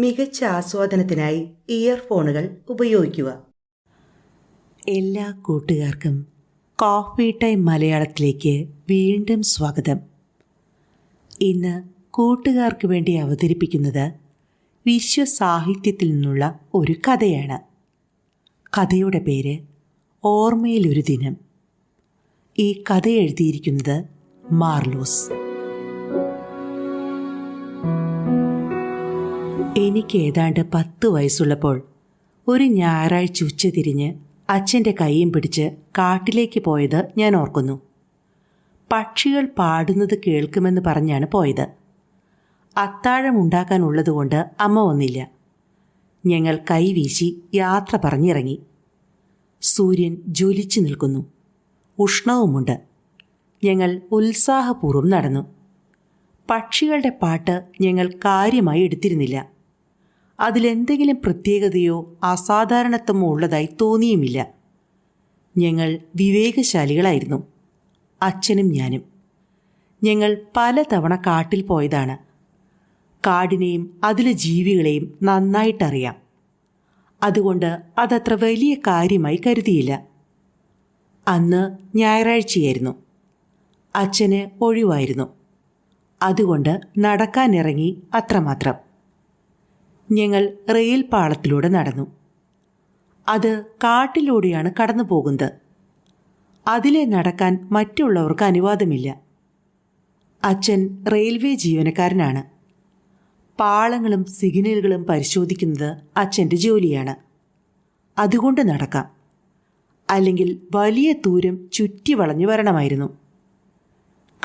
മികച്ച ആസ്വാദനത്തിനായി ഇയർഫോണുകൾ ഉപയോഗിക്കുക. എല്ലാ കൂട്ടുകാർക്കും കോഫി ടൈം മലയാളത്തിലേക്ക് വീണ്ടും സ്വാഗതം. ഇന്ന് കൂട്ടുകാർക്ക് വേണ്ടി അവതരിപ്പിക്കുന്നത് വിശ്വസാഹിത്യത്തിൽ നിന്നുള്ള ഒരു കഥയാണ്. കഥയുടെ പേര് ഓർമ്മയിലൊരു ദിനം. ഈ കഥ എഴുതിയിരിക്കുന്നത് മാർലോസ്. എനിക്ക് ഏതാണ്ട് പത്ത് വയസ്സുള്ളപ്പോൾ ഒരു ഞായറാഴ്ച ഉച്ചതിരിഞ്ഞ് അച്ഛന്റെ കൈയും പിടിച്ച് കാട്ടിലേക്ക് പോയത് ഞാൻ ഓർക്കുന്നു. പക്ഷികൾ പാടുന്നത് കേൾക്കുമെന്ന് പറഞ്ഞാണ് പോയത്. അത്താഴം ഉണ്ടാക്കാനുള്ളതുകൊണ്ട് അമ്മ വന്നില്ല. ഞങ്ങൾ കൈവീശി യാത്ര പറഞ്ഞിറങ്ങി. സൂര്യൻ ജ്വലിച്ചു നിൽക്കുന്നു. ഉഷ്ണവുമുണ്ട്. ഞങ്ങൾ ഉത്സാഹപൂർവം നടന്നു. പക്ഷികളുടെ പാട്ട് ഞങ്ങൾ കാര്യമായി എടുത്തിരുന്നില്ല. അതിലെന്തെങ്കിലും പ്രത്യേകതയോ അസാധാരണത്വമോ ഉള്ളതായി തോന്നിയുമില്ല. ഞങ്ങൾ വിവേകശാലികളായിരുന്നു. അച്ഛനും ഞാനും. ഞങ്ങൾ പലതവണ കാട്ടിൽ പോയതാണ്. കാടിനെയും അതിലെ ജീവികളെയും നന്നായിട്ടറിയാം. അതുകൊണ്ട് അതത്ര വലിയ കാര്യമായി കരുതിയില്ല. അന്ന് ഞായറാഴ്ചയായിരുന്നു. അച്ഛന് ഒഴിവായിരുന്നു. അതുകൊണ്ട് നടക്കാനിറങ്ങി അത്രമാത്രം. ഞങ്ങൾ റെയിൽ പാളത്തിലൂടെ നടന്നു. അത് കാട്ടിലൂടെയാണ് കടന്നു പോകുന്നത്. അതിലെ നടക്കാൻ മറ്റുള്ളവർക്ക് അനുവാദമില്ല. അച്ഛൻ റെയിൽവേ ജീവനക്കാരനാണ്. പാളങ്ങളും സിഗ്നലുകളും പരിശോധിക്കുന്നത് അച്ഛന്റെ ജോലിയാണ്. അതുകൊണ്ട് നടക്കാം. അല്ലെങ്കിൽ വലിയ ദൂരം ചുറ്റി വളഞ്ഞു വരണമായിരുന്നു.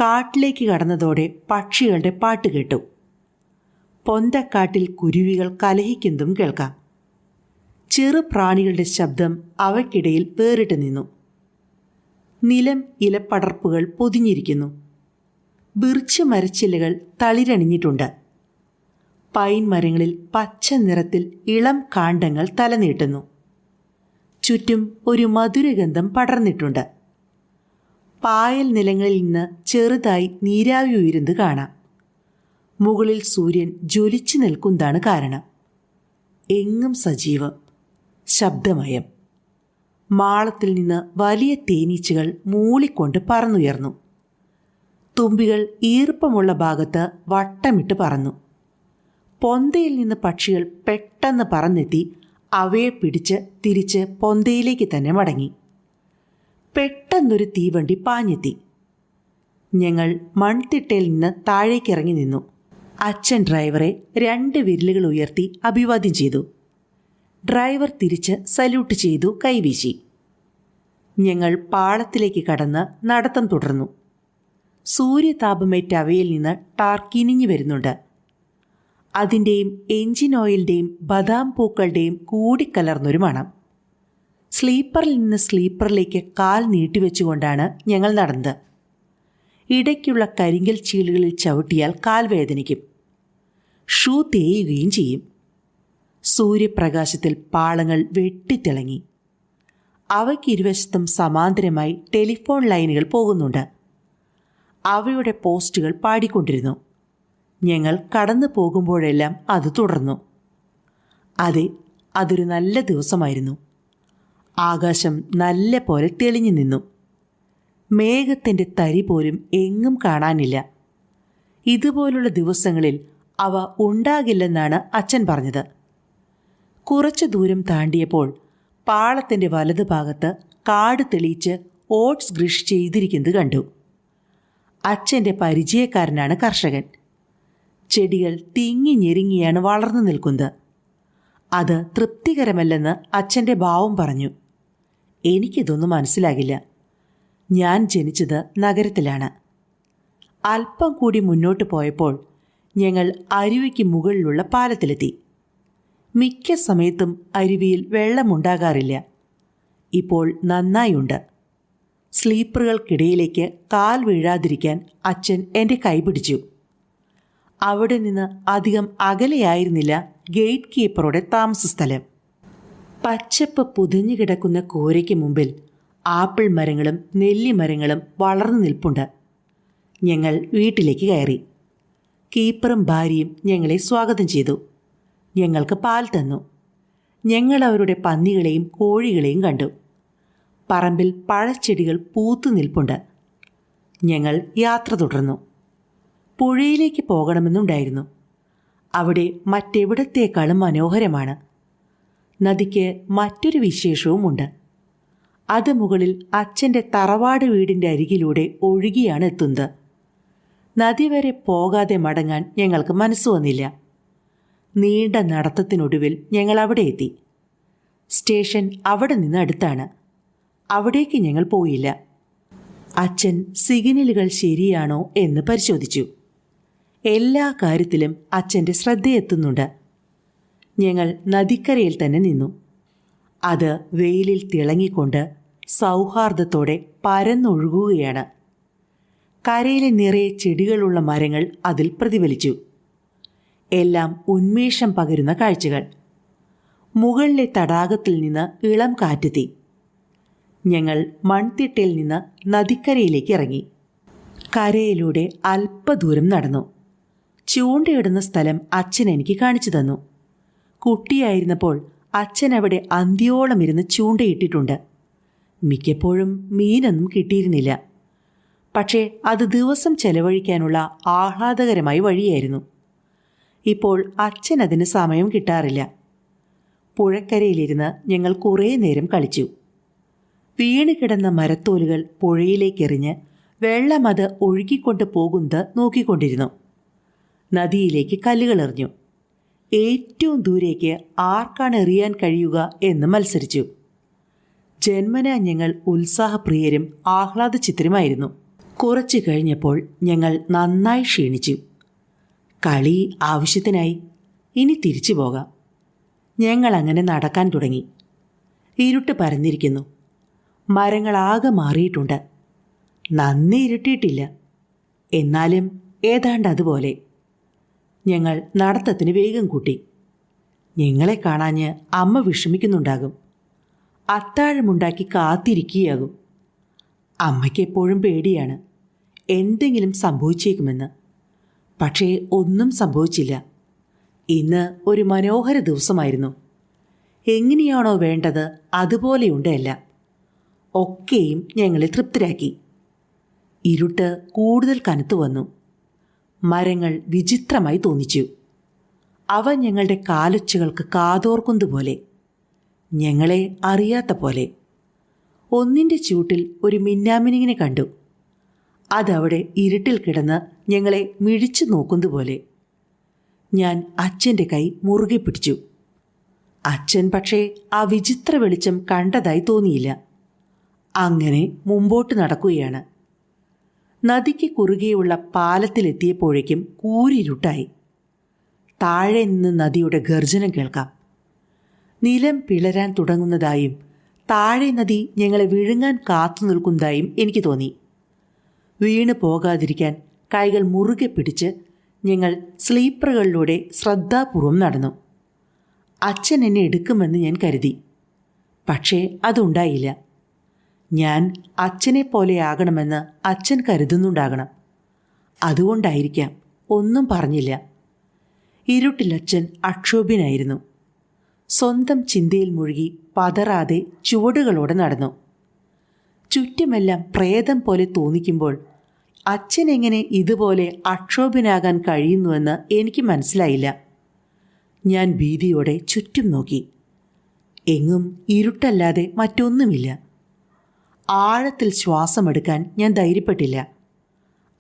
കാട്ടിലേക്ക് കടന്നതോടെ പക്ഷികളുടെ പാട്ട് കേട്ടു. പൊന്തക്കാട്ടിൽ കുരുവികൾ കലഹിക്കുന്നതും കേൾക്കാം. ചെറു പ്രാണികളുടെ ശബ്ദം അവയ്ക്കിടയിൽ വേറിട്ട് നിന്നു. നിലം ഇലപ്പടർപ്പുകൾ പൊതിഞ്ഞിരിക്കുന്നു. ബിർച്ച് മരച്ചില്ലകൾ തളിരണിഞ്ഞിട്ടുണ്ട്. പൈൻ മരങ്ങളിൽ പച്ച നിറത്തിൽ ഇളം കാണ്ഡങ്ങൾ തലനീട്ടുന്നു. ചുറ്റും ഒരു മധുരഗന്ധം പടർന്നിട്ടുണ്ട്. പായൽ നിലങ്ങളിൽ നിന്ന് ചെറുതായി നീരാവി ഉയരുന്നത് കാണാം. മുകളിൽ സൂര്യൻ ജ്വലിച്ചു നിൽക്കുന്നതാണ് കാരണം. എങ്ങും സജീവം ശബ്ദമയം. മാളത്തിൽ നിന്ന് വലിയ തേനീച്ചകൾ മൂളിക്കൊണ്ട് പറന്നുയർന്നു. തുമ്പികൾ ഈർപ്പമുള്ള ഭാഗത്ത് വട്ടമിട്ട് പറന്നു. പൊന്തയിൽ നിന്ന് പക്ഷികൾ പെട്ടെന്ന് പറന്നെത്തി അവയെ പിടിച്ച് തിരിച്ച് പൊന്തയിലേക്ക് തന്നെ മടങ്ങി. പെട്ടെന്നൊരു തീവണ്ടി പാഞ്ഞെത്തി. ഞങ്ങൾ മൺതിട്ടയിൽ നിന്ന് താഴേക്കിറങ്ങി നിന്നു. അച്ഛൻ ഡ്രൈവറെ രണ്ട് വിരലുകൾ ഉയർത്തി അഭിവാദ്യം ചെയ്തു. ഡ്രൈവർ തിരിച്ച് സല്യൂട്ട് ചെയ്തു കൈവീശി. ഞങ്ങൾ പാളത്തിലേക്ക് കടന്ന് നടത്തം തുടർന്നു. സൂര്യതാപമേറ്റ അവയിൽ നിന്ന് ടാർക്കിനിഞ്ഞു വരുന്നുണ്ട്. അതിന്റെയും എഞ്ചിൻ ഓയിലിന്റെയും ബദാം പൂക്കളുടെയും കൂടിക്കലർന്നൊരു മണം. സ്ലീപ്പറിൽ നിന്ന് സ്ലീപ്പറിലേക്ക് കാൽ നീട്ടിവെച്ചുകൊണ്ടാണ് ഞങ്ങൾ നടന്നത്. ഇടയ്ക്കുള്ള കരിങ്കൽ ചീളുകളിൽ ചവിട്ടിയാൽ കാൽവേദനിക്കും ഷൂ തേയുകയും ചെയ്യും. സൂര്യപ്രകാശത്തിൽ പാളങ്ങൾ വെട്ടിത്തിളങ്ങി. അവയ്ക്ക് ഇരുവശത്തും സമാന്തരമായി ടെലിഫോൺ ലൈനുകൾ പോകുന്നുണ്ട്. അവയുടെ പോസ്റ്റുകൾ പാടിക്കൊണ്ടിരുന്നു. ഞങ്ങൾ കടന്നു പോകുമ്പോഴെല്ലാം അത് തുടർന്നു. അതെ അതൊരു നല്ല ദിവസമായിരുന്നു. ആകാശം നല്ല പോലെ തെളിഞ്ഞു നിന്നു. മേഘത്തിന്റെ തരി പോലും എങ്ങും കാണാനില്ല. ഇതുപോലുള്ള ദിവസങ്ങളിൽ അവ ഉണ്ടാകില്ലെന്നാണ് അച്ഛൻ പറഞ്ഞത്. കുറച്ച് ദൂരം താണ്ടിയപ്പോൾ പാളത്തിന്റെ വലതുഭാഗത്ത് കാട് തെളിയിച്ച് ഓട്സ് കൃഷി ചെയ്തിരിക്കുന്നത് കണ്ടു. അച്ഛന്റെ പരിചയക്കാരനാണ് കർഷകൻ. ചെടികൾ തിങ്ങി ഞെരുങ്ങിയാണ് വളർന്നു നിൽക്കുന്നത്. അത് തൃപ്തികരമല്ലെന്ന് അച്ഛന്റെ ഭാവം പറഞ്ഞു. എനിക്കിതൊന്നും മനസ്സിലാകില്ല. ഞാൻ ജനിച്ചത് നഗരത്തിലാണ്. അല്പം കൂടി മുന്നോട്ട് പോയപ്പോൾ ഞങ്ങൾ അരുവിക്ക് മുകളിലുള്ള പാലത്തിലെത്തി. മിക്ക സമയത്തും അരുവിയിൽ വെള്ളമുണ്ടാകാറില്ല. ഇപ്പോൾ നന്നായുണ്ട്. സ്ലീപ്പറുകൾക്കിടയിലേക്ക് കാൽ വീഴാതിരിക്കാൻ അച്ഛൻ എന്റെ കൈപിടിച്ചു അവിടെ നിന്ന് അധികം അകലെയായിരുന്നില്ല ഗേറ്റ് കീപ്പറുടെ താമസസ്ഥലം. പച്ചപ്പ് പുതിഞ്ഞു കിടക്കുന്ന കൂരയ്ക്ക് മുമ്പിൽ ആപ്പിൾ മരങ്ങളും നെല്ലിമരങ്ങളും വളർന്നു നിൽപ്പുണ്ട്. ഞങ്ങൾ വീട്ടിലേക്ക് കയറി. കീപ്പറും ഭാര്യയും ഞങ്ങളെ സ്വാഗതം ചെയ്തു. ഞങ്ങൾക്ക് പാൽ തന്നു. ഞങ്ങൾ അവരുടെ പന്നികളെയും കോഴികളെയും കണ്ടു. പറമ്പിൽ പഴച്ചെടികൾ പൂത്തു നിൽപ്പുണ്ട്. ഞങ്ങൾ യാത്ര തുടർന്നു. പുഴയിലേക്ക് പോകണമെന്നുണ്ടായിരുന്നു. അവിടെ മറ്റെവിടത്തേക്കാളും മനോഹരമാണ്. നദിക്ക് മറ്റൊരു വിശേഷവുമുണ്ട്. അത് മുകളിൽ അച്ഛന്റെ തറവാട് വീടിന്റെ അരികിലൂടെ ഒഴുകിയാണ് എത്തുന്നത്. നദി വരെ പോകാതെ മടങ്ങാൻ ഞങ്ങൾക്ക് മനസ്സ് വന്നില്ല. നീണ്ട നടത്തത്തിനൊടുവിൽ ഞങ്ങൾ അവിടെ എത്തി. സ്റ്റേഷൻ അവിടെ നിന്ന് അടുത്താണ്. അവിടേക്ക് ഞങ്ങൾ പോയില്ല. അച്ഛൻ സിഗ്നലുകൾ ശരിയാണോ എന്ന് പരിശോധിച്ചു. എല്ലാ കാര്യത്തിലും അച്ഛന്റെ ശ്രദ്ധയെത്തുന്നുണ്ട്. ഞങ്ങൾ നദിക്കരയിൽ തന്നെ നിന്നു. അത് വെയിലിൽ തിളങ്ങിക്കൊണ്ട് സൗഹാർദ്ദത്തോടെ പരന്നൊഴുകുകയാണ്. കരയിലെ നിറയെ ചെടികളുള്ള മരങ്ങൾ അതിൽ പ്രതിഫലിച്ചു. എല്ലാം ഉന്മേഷം പകരുന്ന കാഴ്ചകൾ. മുകളിലെ തടാകത്തിൽ നിന്ന് ഇളം കാറ്റെത്തി. ഞങ്ങൾ മൺതിട്ടയിൽ നിന്ന് നദിക്കരയിലേക്ക് ഇറങ്ങി. കരയിലൂടെ അല്പദൂരം നടന്നു. ചൂണ്ടയിടുന്ന സ്ഥലം അച്ഛൻ എനിക്ക് കാണിച്ചു തന്നു. കുട്ടിയായിരുന്നപ്പോൾ അച്ഛൻ അവിടെ അന്ത്യോളം ഇരുന്ന് ചൂണ്ടയിട്ടിട്ടുണ്ട്. മിക്കപ്പോഴും മീനൊന്നും കിട്ടിയിരുന്നില്ല. പക്ഷേ അത് ദിവസം ചെലവഴിക്കാനുള്ള ആഹ്ലാദകരമായ വഴിയായിരുന്നു. ഇപ്പോൾ അച്ഛൻ അതിന് സമയം കിട്ടാറില്ല. പുഴക്കരയിലിരുന്ന് ഞങ്ങൾ കുറേ നേരം കളിച്ചു. വീണ് കിടന്ന മരത്തോലുകൾ പുഴയിലേക്കെറിഞ്ഞ് വെള്ളം അത് ഒഴുകിക്കൊണ്ട് പോകുന്നത് നോക്കിക്കൊണ്ടിരുന്നു. നദിയിലേക്ക് കല്ലുകൾ എറിഞ്ഞു ഏറ്റവും ദൂരേക്ക് ആർക്കാണ് എറിയാൻ കഴിയുക എന്ന് മത്സരിച്ചു. ജന്മന ഞങ്ങൾ ഉത്സാഹപ്രിയരും ആഹ്ലാദചിത്രമായിരുന്നു കുറച്ചു കഴിഞ്ഞപ്പോൾ ഞങ്ങൾ നന്നായി ക്ഷീണിച്ചു. കളി ആവശ്യത്തിനായി ഇനി തിരിച്ചു പോകാം. ഞങ്ങൾ അങ്ങനെ നടക്കാൻ തുടങ്ങി. ഇരുട്ട് പരന്നിരിക്കുന്നു. മരങ്ങളാകെ മാറിയിട്ടുണ്ട്. നന്ദി ഇരുട്ടിയിട്ടില്ല. എന്നാലും ഏതാണ്ട് അതുപോലെ. ഞങ്ങൾ നടത്തത്തിന് വേഗം കൂട്ടി. ഞങ്ങളെ കാണാഞ്ഞ് അമ്മ വിഷമിക്കുന്നുണ്ടാകും. അത്താഴമുണ്ടാക്കി കാത്തിരിക്കുകയാകും. അമ്മയ്ക്ക് എപ്പോഴും പേടിയാണ് എന്തെങ്കിലും സംഭവിച്ചേക്കുമെന്ന്. പക്ഷേ ഒന്നും സംഭവിച്ചില്ല. ഇന്ന് ഒരു മനോഹര ദിവസമായിരുന്നു. എങ്ങനെയാണോ വേണ്ടത് അതുപോലെയുണ്ട് എല്ലാം ഒക്കെയും ഞങ്ങളെ തൃപ്തരാക്കി. ഇരുട്ട് കൂടുതൽ കനത്തു വന്നു. മരങ്ങൾ വിചിത്രമായി തോന്നിച്ചു. അവ ഞങ്ങളുടെ കാലൊച്ചുകൾക്ക് കാതോർക്കുന്നതുപോലെ ഞങ്ങളെ അറിയാത്ത പോലെ. ഒന്നിന്റെ ചൂട്ടിൽ ഒരു മിന്നാമിനിങ്ങിനെ കണ്ടു. അതവിടെ ഇരുട്ടിൽ കിടന്ന് ഞങ്ങളെ മിഴിച്ചു നോക്കുന്നതുപോലെ ഞാൻ അച്ഛന്റെ കൈ മുറുകെ പിടിച്ചു. അച്ഛൻ പക്ഷേ ആ വിചിത്ര വെളിച്ചം കണ്ടതായി തോന്നിയില്ല. അങ്ങനെ മുമ്പോട്ട് നടക്കുകയാണ്. നദിക്ക് കുറുകെയുള്ള പാലത്തിലെത്തിയപ്പോഴേക്കും കൂരിരുട്ടായി താഴെ നിന്ന് നദിയുടെ ഗർജനം കേൾക്കാം. നിലം പിളരാൻ തുടങ്ങുന്നതായും താഴെ നദി ഞങ്ങളെ വിഴുങ്ങാൻ കാത്തു നിൽക്കുന്നതായും എനിക്ക് തോന്നി. വീണ് പോകാതിരിക്കാൻ കൈകൾ മുറുകെ പിടിച്ച് ഞങ്ങൾ സ്ലീപ്പറുകളിലൂടെ ശ്രദ്ധാപൂർവം നടന്നു. അച്ഛൻ എന്നെ എടുക്കുമെന്ന് ഞാൻ കരുതി. പക്ഷേ അതുണ്ടായില്ല. ഞാൻ അച്ഛനെ പോലെയാകണമെന്ന് അച്ഛൻ കരുതുന്നുണ്ടാകണം. അതുകൊണ്ടായിരിക്കാം ഒന്നും പറഞ്ഞില്ല. ഇരുട്ടിലച്ഛൻ അക്ഷോഭ്യനായിരുന്നു. സ്വന്തം ചിന്തയിൽ മുഴുകി പതറാതെ ചുവടുകളോടെ നടന്നു. ചുറ്റുമെല്ലാം പ്രേതം പോലെ തോന്നിക്കുമ്പോൾ അച്ഛൻ എങ്ങനെ ഇതുപോലെ അക്ഷോഭ്യനാകാൻ കഴിയുന്നുവെന്ന് എനിക്ക് മനസ്സിലായില്ല. ഞാൻ ഭീതിയോടെ ചുറ്റും നോക്കി. എങ്ങും ഇരുട്ടല്ലാതെ മറ്റൊന്നുമില്ല. ആഴത്തിൽ ശ്വാസമെടുക്കാൻ ഞാൻ ധൈര്യപ്പെട്ടില്ല.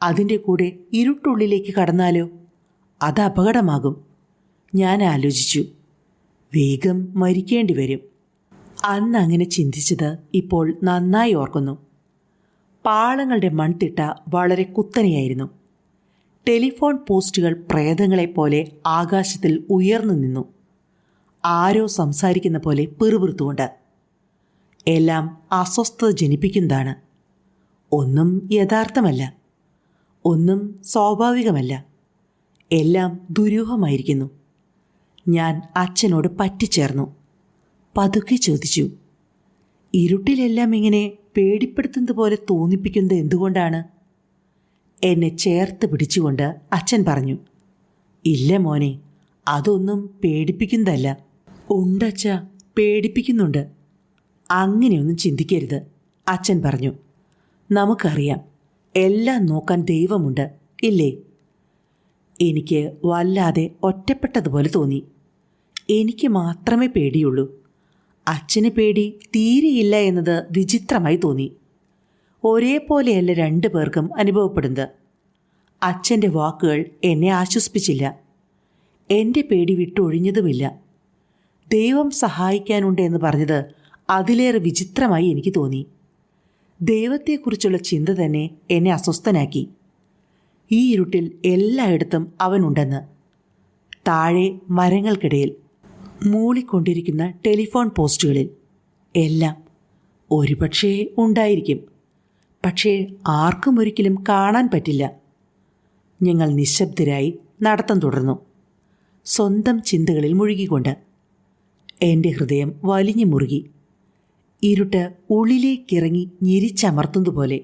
അതിന്റെ കൂടെ ഇരുട്ടുള്ളിലേക്ക് കടന്നാലോ? അത് അപകടമാകും. ഞാൻ ആലോചിച്ചു. വേഗം മരിക്കേണ്ടി വരും. അന്ന് അങ്ങനെ ചിന്തിച്ചത് ഇപ്പോൾ നന്നായി ഓർക്കുന്നു. പാളങ്ങളുടെ മൺതിട്ട വളരെ കുത്തനെയായിരുന്നു. ടെലിഫോൺ പോസ്റ്റുകൾ പ്രേതങ്ങളെപ്പോലെ ആകാശത്തിൽ ഉയർന്നു നിന്നു. ആരോ സംസാരിക്കുന്ന പോലെ പിറുപിറുത്തുകൊണ്ട് എല്ലാം അസ്വസ്ഥത ജനിപ്പിക്കുന്നതാണ്. ഒന്നും യഥാർത്ഥമല്ല. ഒന്നും സ്വാഭാവികമല്ല. എല്ലാം ദുരൂഹമായിരിക്കുന്നു. ഞാൻ അച്ഛനോട് പറ്റിച്ചേർന്നു. പതുക്കെ ചോദിച്ചു ഇരുട്ടിലെല്ലാം ഇങ്ങനെ പേടിപ്പെടുത്തുന്നത് പോലെ തോന്നിപ്പിക്കുന്നത് എന്തുകൊണ്ടാണ്? എന്നെ ചേർത്ത് പിടിച്ചുകൊണ്ട് അച്ഛൻ പറഞ്ഞു ഇല്ല മോനെ അതൊന്നും പേടിപ്പിക്കുന്നതല്ല. ഉണ്ടച്ച പേടിപ്പിക്കുന്നുണ്ട്. അങ്ങനെയൊന്നും ചിന്തിക്കരുത് അച്ഛൻ പറഞ്ഞു. നമുക്കറിയാം എല്ലാം നോക്കാൻ ദൈവമുണ്ട് ഇല്ലേ? എനിക്ക് വല്ലാതെ ഒറ്റപ്പെട്ടതുപോലെ തോന്നി. എനിക്ക് മാത്രമേ പേടിയുള്ളൂ. അച്ഛന് പേടി തീരെയില്ല എന്നത് വിചിത്രമായി തോന്നി. ഒരേപോലെയല്ല രണ്ടു പേർക്കും അനുഭവപ്പെടുന്നത്. അച്ഛന്റെ വാക്കുകൾ എന്നെ ആശ്വസിപ്പിച്ചില്ല. എന്റെ പേടി വിട്ടൊഴിഞ്ഞതുമില്ല. ദൈവം സഹായിക്കാനുണ്ട് എന്ന് പറഞ്ഞത് അതിലേറെ വിചിത്രമായി എനിക്ക് തോന്നി. ദൈവത്തെക്കുറിച്ചുള്ള ചിന്ത തന്നെ എന്നെ അസ്വസ്ഥനാക്കി. ഈ ഇരുട്ടിൽ എല്ലായിടത്തും അവനുണ്ടെന്ന് താഴെ മരങ്ങൾക്കിടയിൽ മൂളിക്കൊണ്ടിരിക്കുന്ന ടെലിഫോൺ പോസ്റ്റുകളിൽ എല്ലാം ഒരുപക്ഷേ ഉണ്ടായിരിക്കും. പക്ഷേ ആർക്കും ഒരിക്കലും കാണാൻ പറ്റില്ല. ഞങ്ങൾ നിശബ്ദരായി നടത്തം തുടർന്നു. സ്വന്തം ചിന്തകളിൽ മുഴുകിക്കൊണ്ട്. എന്റെ ഹൃദയം വലിഞ്ഞു മുറുകി. ഇരുട്ട് ഉള്ളിലേക്കിറങ്ങി ഞെരിച്ചമർത്തുന്നതുപോലെ.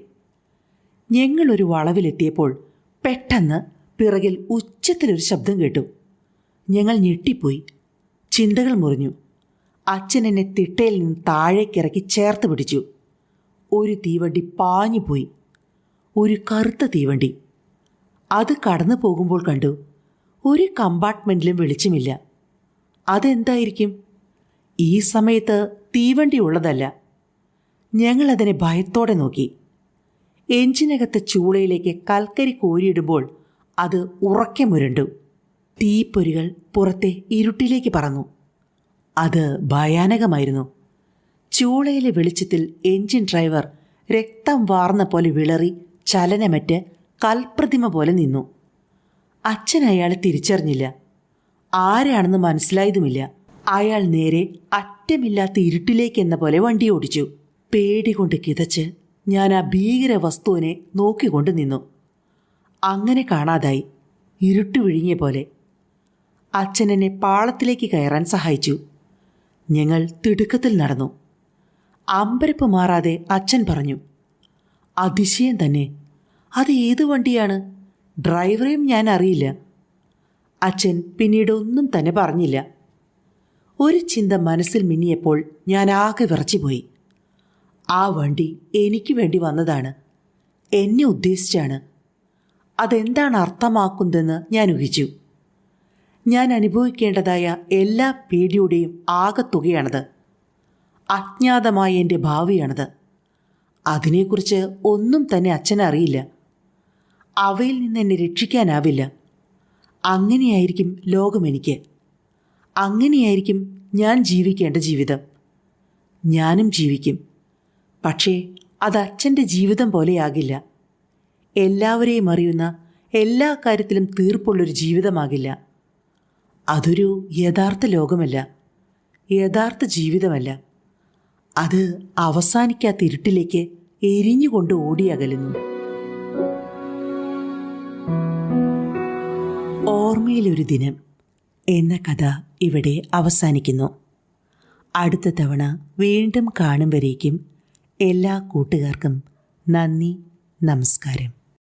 ഞങ്ങളൊരു വളവിലെത്തിയപ്പോൾ പെട്ടെന്ന് പിറകിൽ ഉച്ചത്തിലൊരു ശബ്ദം കേട്ടു. ഞങ്ങൾ ഞെട്ടിപ്പോയി. ചിന്തകൾ മുറിഞ്ഞു. അച്ഛൻ എന്നെ തിട്ടയിൽ നിന്ന് താഴേക്കിറക്കി ചേർത്ത് പിടിച്ചു. ഒരു തീവണ്ടി പാഞ്ഞുപോയി. ഒരു കറുത്ത തീവണ്ടി. അത് കടന്നു പോകുമ്പോൾ കണ്ടു. ഒരു കമ്പാർട്ട്മെന്റിലും വെളിച്ചമില്ല. അതെന്തായിരിക്കും? ഈ സമയത്ത് തീവണ്ടി ഉള്ളതല്ല ഞങ്ങളതിനെ ഭയത്തോടെ നോക്കി. എഞ്ചിനകത്തെ ചൂളയിലേക്ക് കൽക്കരി കോരിയിടുമ്പോൾ അത് ഉറക്കെ മുരണ്ടു. തീപ്പൊരികൾ പുറത്തെ ഇരുട്ടിലേക്ക് പറന്നു. അത് ഭയാനകമായിരുന്നു. ചൂളയിലെ വെളിച്ചത്തിൽ എഞ്ചിൻ ഡ്രൈവർ രക്തം വാർന്ന പോലെ വിളറി ചലനമറ്റ് കൽപ്രതിമ പോലെ നിന്നു. അച്ഛൻ അയാളെ തിരിച്ചറിഞ്ഞില്ല. ആരാണെന്ന് മനസ്സിലായതുമില്ല. അയാൾ നേരെ അറ്റമില്ലാത്ത ഇരുട്ടിലേക്ക് എന്ന പോലെ വണ്ടി ഓടിച്ചു. പേടി കൊണ്ട് കിതച്ച് ഞാൻ ആ ഭീകര വസ്തുവിനെ നോക്കിക്കൊണ്ട് നിന്നു. അങ്ങനെ കാണാതായി. ഇരുട്ട് വിഴിഞ്ഞ പോലെ. അച്ഛൻ എന്നെ പാളത്തിലേക്ക് കയറാൻ സഹായിച്ചു. ഞങ്ങൾ തിടുക്കത്തിൽ നടന്നു. അമ്പരപ്പ് മാറാതെ അച്ഛൻ പറഞ്ഞു അതിശയം തന്നെ. അത് ഏത് വണ്ടിയാണ്? ഡ്രൈവറെയും ഞാൻ അറിയില്ല. അച്ഛൻ പിന്നീട് ഒന്നും തന്നെ പറഞ്ഞില്ല. ഒരു ചിന്ത മനസ്സിൽ മിന്നിയപ്പോൾ ഞാൻ ആകെ വിറച്ചുപോയി. ആ വണ്ടി എനിക്ക് വേണ്ടി വന്നതാണ്. എന്നെ ഉദ്ദേശിച്ചാണ്. അതെന്താണ് അർത്ഥമാക്കുന്നതെന്ന് ഞാൻ ഊഹിച്ചു. ഞാൻ അനുഭവിക്കേണ്ടതായ എല്ലാ പേടിയുടെയും ആകത്തുകയാണത്. അജ്ഞാതമായ എന്റെ ഭാവിയാണത്. അതിനെക്കുറിച്ച് ഒന്നും തന്നെ അച്ഛനറിയില്ല അവയിൽ നിന്ന് എന്നെ രക്ഷിക്കാനാവില്ല. അങ്ങനെയായിരിക്കും ലോകം എനിക്ക്. അങ്ങനെയായിരിക്കും ഞാൻ ജീവിക്കേണ്ട ജീവിതം. ഞാനും ജീവിക്കും. പക്ഷേ അത് അച്ഛന്റെ ജീവിതം പോലെയാകില്ല. എല്ലാവരെയും അറിയുന്ന എല്ലാ കാര്യത്തിലും തീർപ്പുള്ളൊരു ജീവിതമാകില്ല. അതൊരു യഥാർത്ഥ ലോകമല്ല. യഥാർത്ഥ ജീവിതമല്ല. അത് അവസാനിക്കാത്ത ഇരുട്ടിലേക്ക് എരിഞ്ഞുകൊണ്ട് ഓടിയകലുന്നു. ഓർമ്മയിലൊരു ദിനം. എന്ന കഥ ഇവിടെ അവസാനിക്കുന്നു. അടുത്ത തവണ വീണ്ടും കാണും വരേക്കും എല്ലാ കൂട്ടുകാർക്കും നന്ദി നമസ്കാരം.